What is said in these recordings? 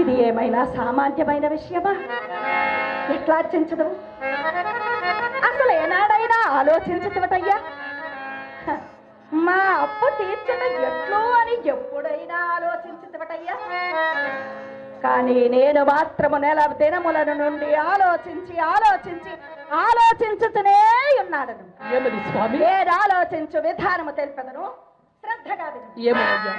ఇది ఏమైనా సామాన్యమైన విషయమా? ఎట్లా అర్చించదు అసలు ఏనాడైనా ఆలోచించటమటయ్యా? మా అప్పు తీర్చట ఎట్లు అని ఎప్పుడైనా ఆలోచించటమటయ్యా? కానీ నేను మాత్రము నెల దినముల నుండి ఆలోచించి ఆలోచించి ఆలోచించుతూనే ఉన్నాడను. స్వామి? నేను ఆలోచించు విధానము తెలిపదను. శ్రద్ధగా ఏమయ్యా?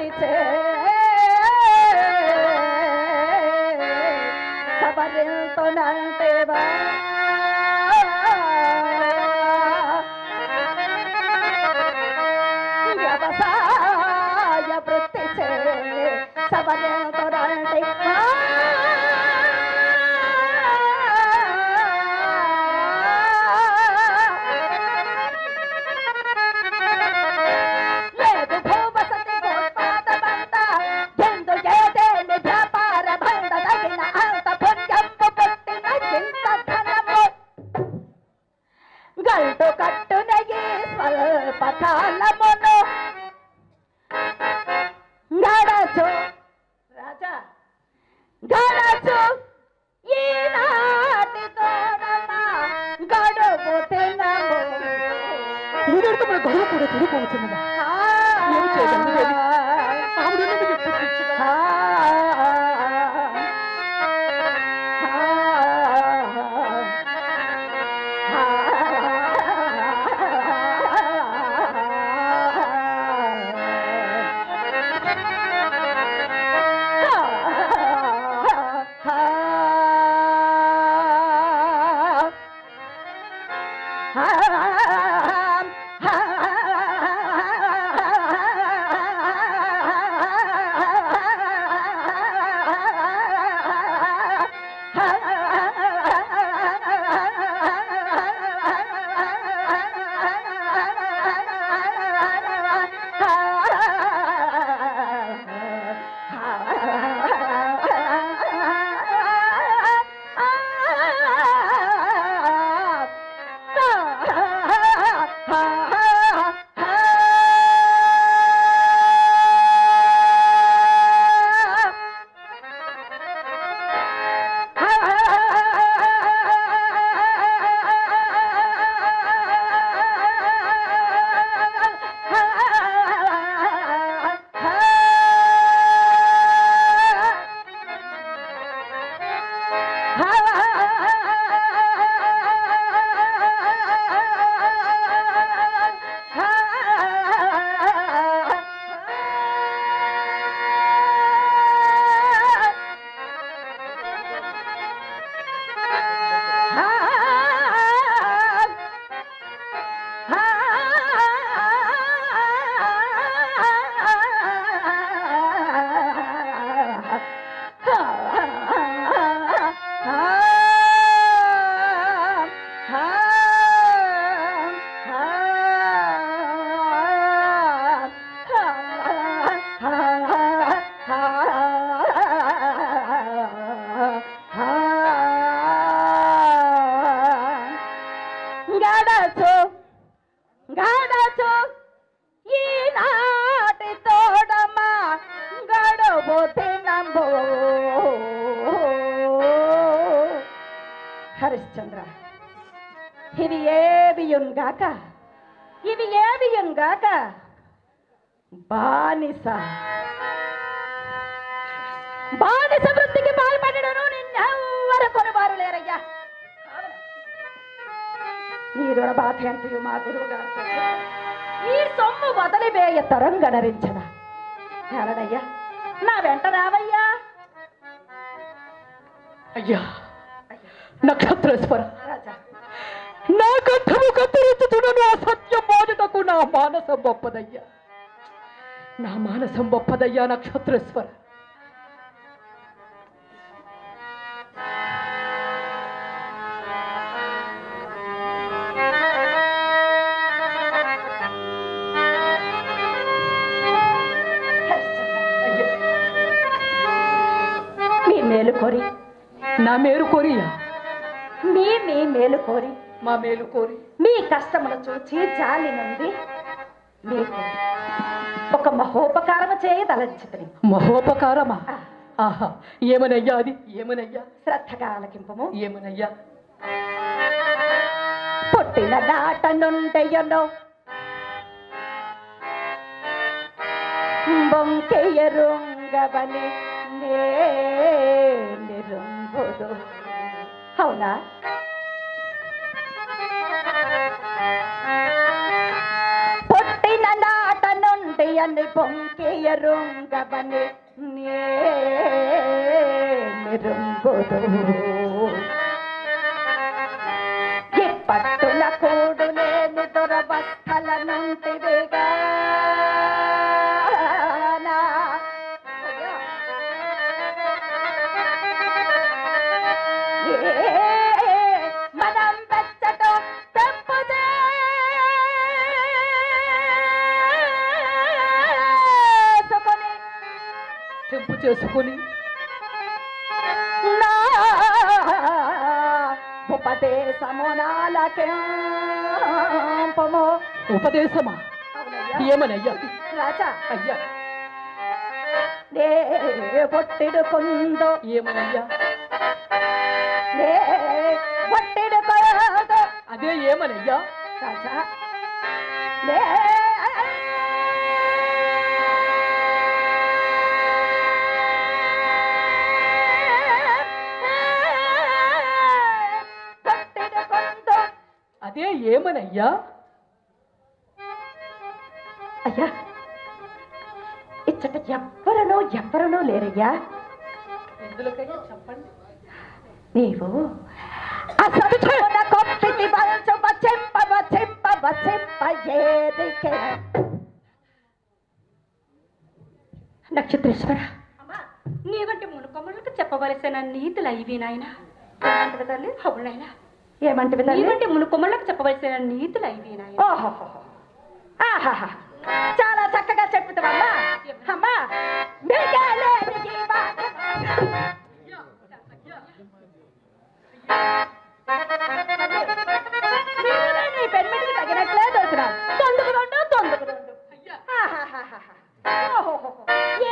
বাড়িতে ఈనాటితో మన గొడవ కూడా తిరిగిపోవచ్చున్నదా ఏమి చేయగలము హరిశ్చంద్ర. ఇవి ఏవియుంగాక? ఇవి ఏవియుంగాక? బానిస. బానిస వృత్తికి పాల్పడను నిన్నెవ్వరు కొనువారు లేరయ్యా. ఈ రుణ బాధ ఎంతయు మా గురువు గారు ఈ సొమ్ము వదిలివేయ తరం గణరించన ఎవరయ్యా నా వెంట రావయ్యా. అయ్యా. నక్షత్రేశ్వర రాజా నా కంఠము కత్తిరించుచుడను ఆ సత్యం మోదుటకు నా మానసం గొప్పదయ్యా నా మానసం గొప్పదయ్యా నక్షత్రేశ్వర అయ్యా, మీ మేలు కోరి. నా మేలు కోరియా? మీ మీ మేలు కోరి. మా మేలు కోరి. మీ కష్టములు చూచి జాలి నుండి మీకు ఒక మహోపకారము చేయ తలంచితిని మహోపకారమా ఆహా ఏమనయ్యా అది? ఏమనయ్యా? శ్రద్ధగా ఆలకింపము. ఏమనయ్యా? పుట్టిన నాట నుండెయను బొంకెయరుంగవని నేరుంగుదు అవునా పుట్టిన నాట నుండి అని పొంకి నేరుంగుదు ఇప్పట్టున కూడు లేని దురవస్థల నుంటివిగా చేసుకొని నా ఉపదేశము? నాలకెంపము ఉపదేశమా ఏమనయ్యా? రాజా. అయ్యా. నే పొట్టిడుకుందో ఏమనయ్యా? నే పొట్టిడుకోదో అదే ఏమనయ్యా? రాజా. నే ఏమనయ్యా అయ్యా? ఇచ్చట ఎవ్వరనో ఎవ్వరనో లేరయ్యా. చెప్పండి. నీవు ఏదికే. నక్షత్రేశ్వర. నీ వంటి మునుకొమ్మలకు చెప్పవలసిన నీతులు ఇవి నాయన. ఏమంటివి తల్లి అవునైనా ఏమంటివి నీ తల్లి వంటి మునుకొమ్మలకు చెప్పవలసిన నీతులు నాయన ఓహోహోహో. ఆహాహా. చాలా చక్కగా చెప్పుతావమ్మా అమ్మా పెన్మిటికి తగినట్లే దొరికినావు తొందుకు రెండు తొందుకు రెండు ఆహాహాహాహా. ఓహోహోహో.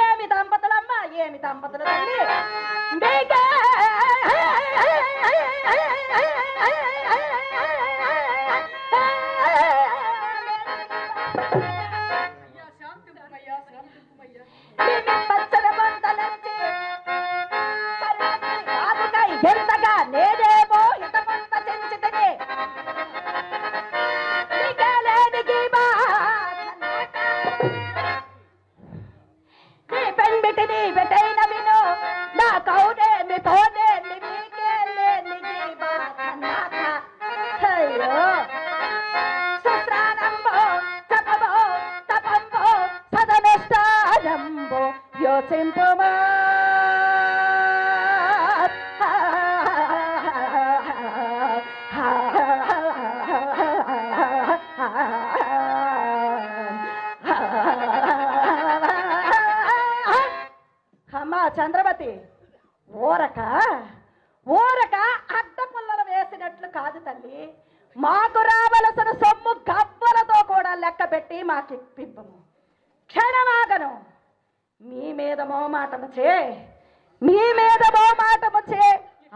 ఏమి దంపతులమ్మా ఏమి దంపతులు యోచింపమా. అమ్మా చంద్రమతి ఊరక ఊరక అడ్డ పుల్లలు వేసినట్లు కాదు తల్లి. మాకు రావలసిన సొమ్ము గవ్వలతో కూడా లెక్క పెట్టి మాకు ఇప్పిబ్బము క్షణమాగను. మీ మీద మోమాటము చే మీ మీద మోమాటము చే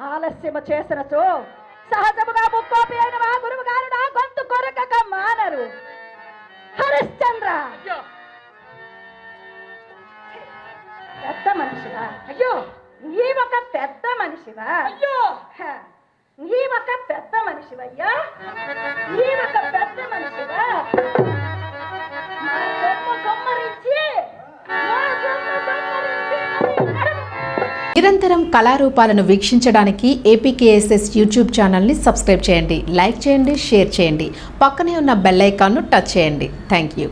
ఆలస్యము చేసినచో సహజముగా ముక్కోపి అయిన మా గురువు గారు నా గొంతు కొరకక మానరు. హరిశ్చంద్ర! పెద్ద మనిషివా? అయ్యో! నీ ఒక పెద్ద మనిషివా? అయ్యో! మనిషివయ్యా ఒక పెద్ద మనిషివా మా సొమ్ము కమ్మరించి మా నిరంతరం కళారూపాలను వీక్షించడానికి ఏపీకేఎస్ఎస్ యూట్యూబ్ ఛానల్ని సబ్స్క్రైబ్ చేయండి లైక్ చేయండి షేర్ చేయండి. పక్కనే ఉన్న బెల్ ఐకాన్ను టచ్ చేయండి. Thank you.